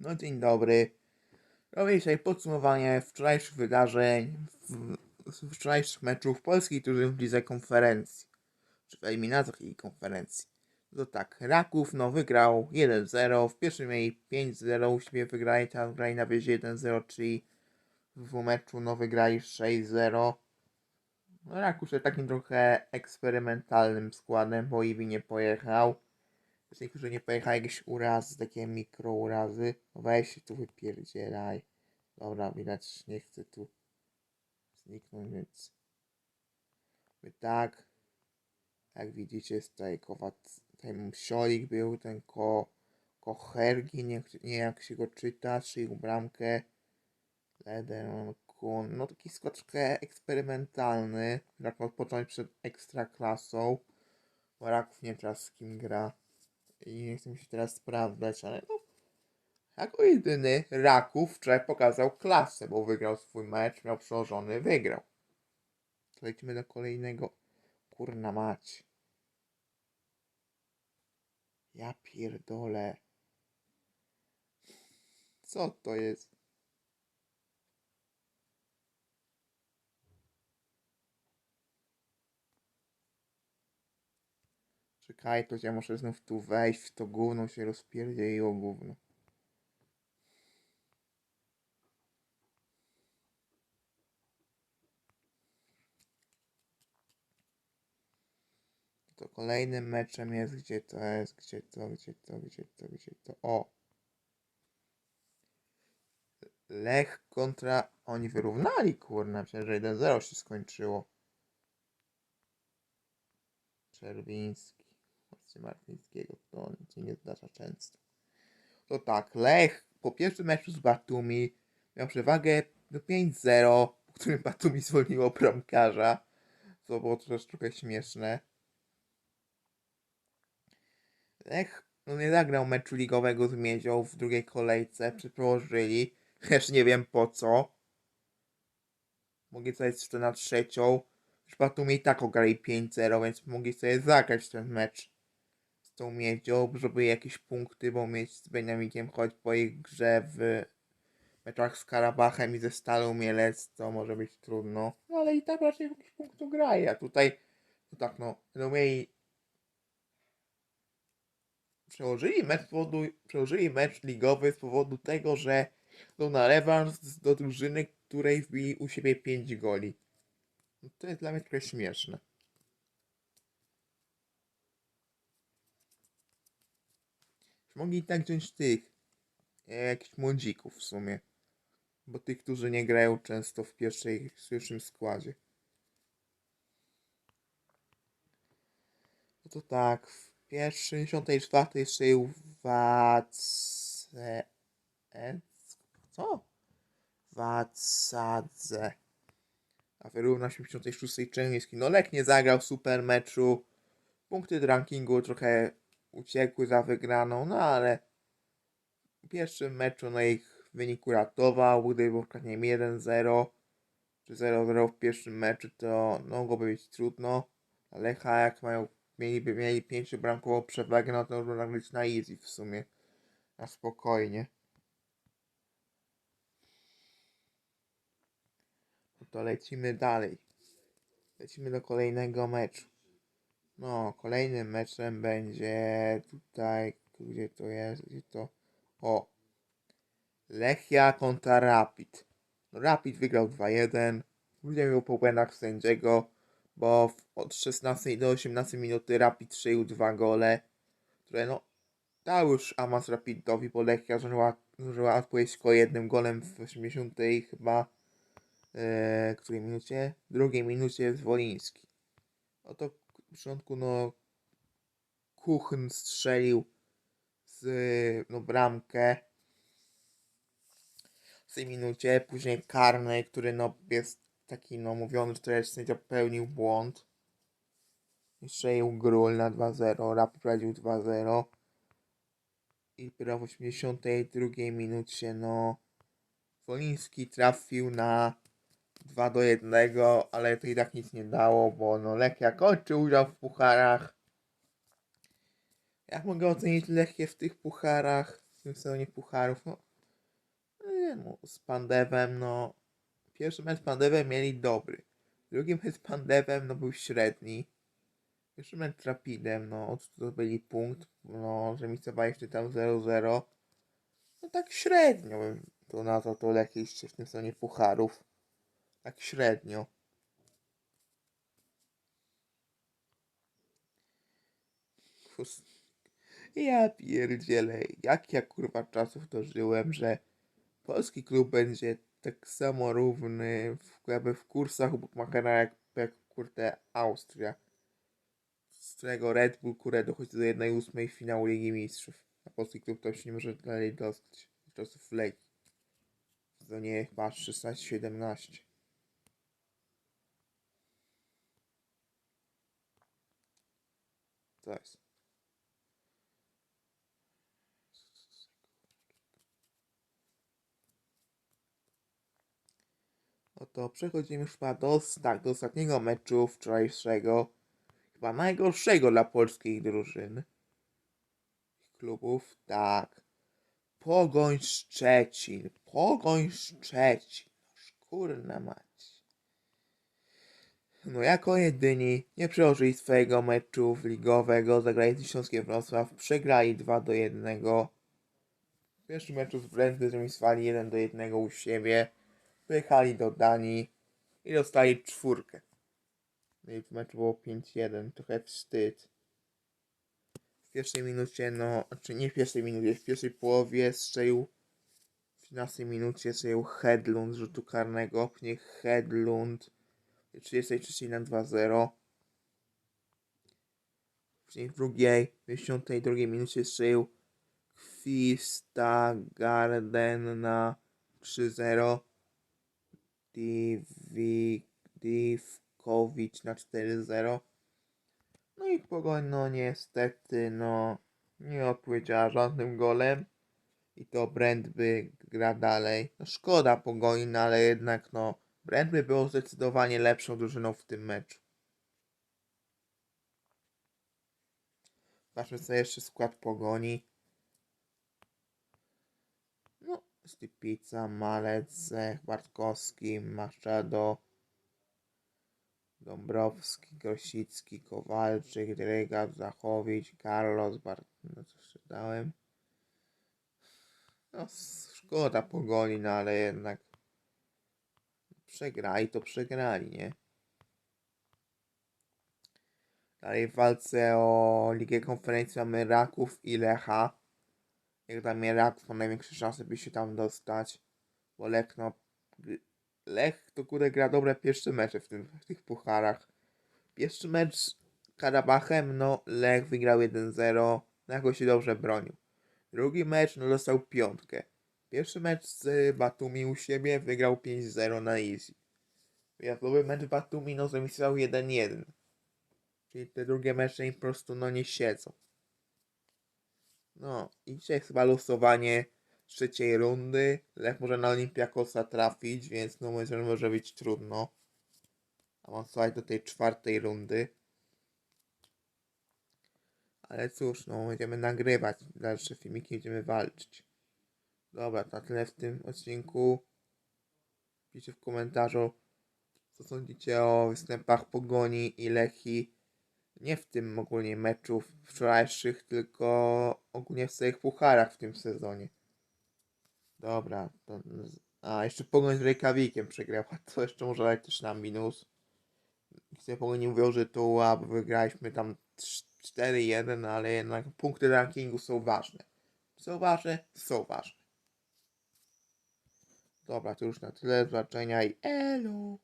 No dzień dobry. Robię dzisiaj podsumowanie wczorajszych wydarzeń, w, z wczorajszych meczów polskiej drużyny w lidze konferencji. Czy w eliminacjach jej konferencji. To tak, Raków no wygrał 1-0, w pierwszym mieli 5-0, u siebie wygrali, tam grali na wiezie 1-0, czyli w meczu no wygrali 6-0. No, jest takim trochę eksperymentalnym składem, bo Iwi nie pojechał. Jest niektórzy nie pojechali jakieś urazy, takie mikrourazy. No weź się tu wypierdzielaj. Dobra, widać, nie chcę tu zniknąć, więc... My tak. Jak widzicie, kowat, ten Siolik był, ten ko... Kochergi, nie, nie jak się go czyta, szył bramkę. Leden, kun, no taki skład trochę eksperymentalny. Jak odpocząć przed ekstraklasą. Bo Raków nie czas z kim gra. I nie chcę mi się teraz sprawdzać, ale no. Jako jedyny Raków wczoraj pokazał klasę, bo wygrał swój mecz, miał przełożony, wygrał. Lecimy do kolejnego. Kurna mać. Ja pierdolę. Co to jest? Czekaj, to ja muszę znów tu wejść, w to gówno się rozpierdzieliło gówno. To kolejnym meczem jest, gdzie to jest, gdzie to, gdzie to, gdzie to, gdzie to, o! Lech kontra, oni wyrównali, kurna, przecież 1-0 się skończyło. Czerwiński. Właśnie Martyńskiego to się nie zdarza często. To tak, Lech po pierwszym meczu z Batumi miał przewagę do 5-0, po którym Batumi zwolniło bramkarza. Co było też trochę śmieszne. Lech no nie zagrał meczu ligowego z Miedzią w drugiej kolejce, przeproważyli. Też nie wiem po co. Mogli sobie jeszcze na trzecią. Już Batumi i tak ograli 5-0, więc mogli sobie zagrać ten mecz tą miedzią, żeby jakieś punkty, bo mieć z Beniamikiem choć po ich grze w meczach z Karabachem i ze Stalą Mielec, to może być trudno. No ale i tak raczej jakiś punktów graje, a tutaj to tak no, no mieli przełożyli mecz, z powodu, przełożyli mecz ligowy z powodu tego, że no na rewans do drużyny, której wbili u siebie 5 goli. No to jest dla mnie trochę śmieszne. Mogli tak wziąć tych, jakichś młodzików w sumie. Bo tych, którzy nie grają często w pierwszej, w pierwszym składzie. No to tak, w pierwszej, 64 szył Wace... Co? Wacadze. A wyrówna się w 56 Czernieski. No Lek nie zagrał super meczu. Punkty rankingu trochę uciekły za wygraną, no ale w pierwszym meczu no ich wynik uratował, gdyby był nie 1-0 czy 0-0 w pierwszym meczu, to mogłoby być trudno. A Lecha jak mają, mieliby mieli 5 bramkową przewagę, no to można być na easy w sumie. Na spokojnie. No to lecimy dalej. Lecimy do kolejnego meczu. No, kolejnym meczem będzie tutaj, gdzie to jest, gdzie to, o, Lechia kontra Rapid. No, Rapid wygrał 2-1, ludzie mówią po błędach sędziego, bo w, od 16 do 18 minuty Rapid szył dwa gole, które no, dał już awans Rapidowi, bo Lechia zdążyła, zdążyła odpowiedzieć tylko jednym golem w 80 chyba, e, której minucie? W drugiej minucie jest Woliński. Oto w początku no Kuchn strzelił z no, bramkę w tej minucie, później karny, który no jest taki no mówiony, że też sędzia popełnił błąd. Strzelił Grul na 2-0, Rapid prowadził 2-0. I dopiero w 82 minucie no Woliński trafił na 2 do 1, ale to i tak nic nie dało, bo no Lechia kończy udział w pucharach. Jak mogę ocenić Lechię w tych pucharach, w tym sezonie pucharów? No, no, z Pandewem, no. Pierwszy mecz z Pandewem mieli dobry. Drugi mecz z Pandewem, no był średni. Pierwszy mecz z Rapidem, no, zdobyli punkt, no, remisowaliście tam 0-0. No tak średnio bym to nazwał to jakieś w tym stronie pucharów. Tak średnio. Ja pierdzielę, jak ja kurwa czasów dożyłem, że polski klub będzie tak samo równy w, jakby w kursach u Bukmachera jak, jak kurde Austria. Z którego Red Bull kurde dochodzi do 1-8 finału Ligi Mistrzów. A polski klub to się nie może dalej dostać. Czasów Legii. To nie chyba 16-17. To jest. Oto przechodzimy już chyba do, tak, do ostatniego meczu wczorajszego. Chyba najgorszego dla polskiej drużyn. Klubów, tak. Pogoń Szczecin. Pogoń Szczecin. Noż kurna mać. No jako jedyni nie przełożyli swojego meczu ligowego. Zagrali z Śląskiem Wrocław. Przegrali 2 do 1. W pierwszym meczu z Brędy zremisowali 1 do 1 u siebie. Wyjechali do Danii i dostali czwórkę. No i w meczu było 5-1, trochę wstyd. W pierwszej minucie, no, znaczy nie w pierwszej minucie, w pierwszej połowie strzelił w 15 minucie strzelił Hedlund z rzutu karnego, później Hedlund w 33 na 2-0. Później w drugiej, w 52 minucie strzelił Kwista Garden na 3-0. Divi- Divkowicz na 4-0. No i Pogoń, no niestety, no nie odpowiedziała żadnym golem. I to Brentby gra dalej. No szkoda Pogoni, no ale jednak no Brentby było zdecydowanie lepszą drużyną w tym meczu. Zobaczmy sobie jeszcze skład Pogoni. No, Stypica, Malec, Zech, Bartkowski, Machado, Dąbrowski, Grosicki, Kowalczyk, Drygat, Zachowicz, Carlos, Bart... no? No, szkoda Pogoni, no ale jednak przegrali, to przegrali, nie? Dalej w walce o Ligę Konferencji mamy Raków i Lecha. Jak dla mnie Raków ma największe szanse, by się tam dostać. Bo Lech, no... Lech to kurde gra dobre pierwsze mecze w, tym, w tych pucharach. Pierwszy mecz z Karabachem, no Lech wygrał 1-0. No jakoś się dobrze bronił. Drugi mecz, no dostał piątkę. Pierwszy mecz z Batumi u siebie wygrał 5-0 na easy. Wyjazdowy mecz Batumi, no zremisował 1-1. Czyli te drugie mecze im po prostu no nie siedzą. No i dzisiaj chyba losowanie trzeciej rundy. Lech może na Olympiakosa trafić, więc no myślę, że może być trudno. Awansować do tej czwartej rundy. Ale cóż, no będziemy nagrywać dalsze filmiki, będziemy walczyć. Dobra, to tyle w tym odcinku. Piszcie w komentarzu, co sądzicie o występach Pogoni i Lechi. Nie w tym ogólnie meczów wczorajszych, tylko ogólnie w swoich pucharach w tym sezonie. Dobra, to... A, jeszcze Pogoń z Reykjavikiem przegrała, to jeszcze może dać też na minus. Chcę Pogoń nie mówią, że to łap, wygraliśmy tam 4-1, ale jednak punkty rankingu są ważne. Są ważne? Są ważne. Dobra, to już na tyle. Do zobaczenia i elo!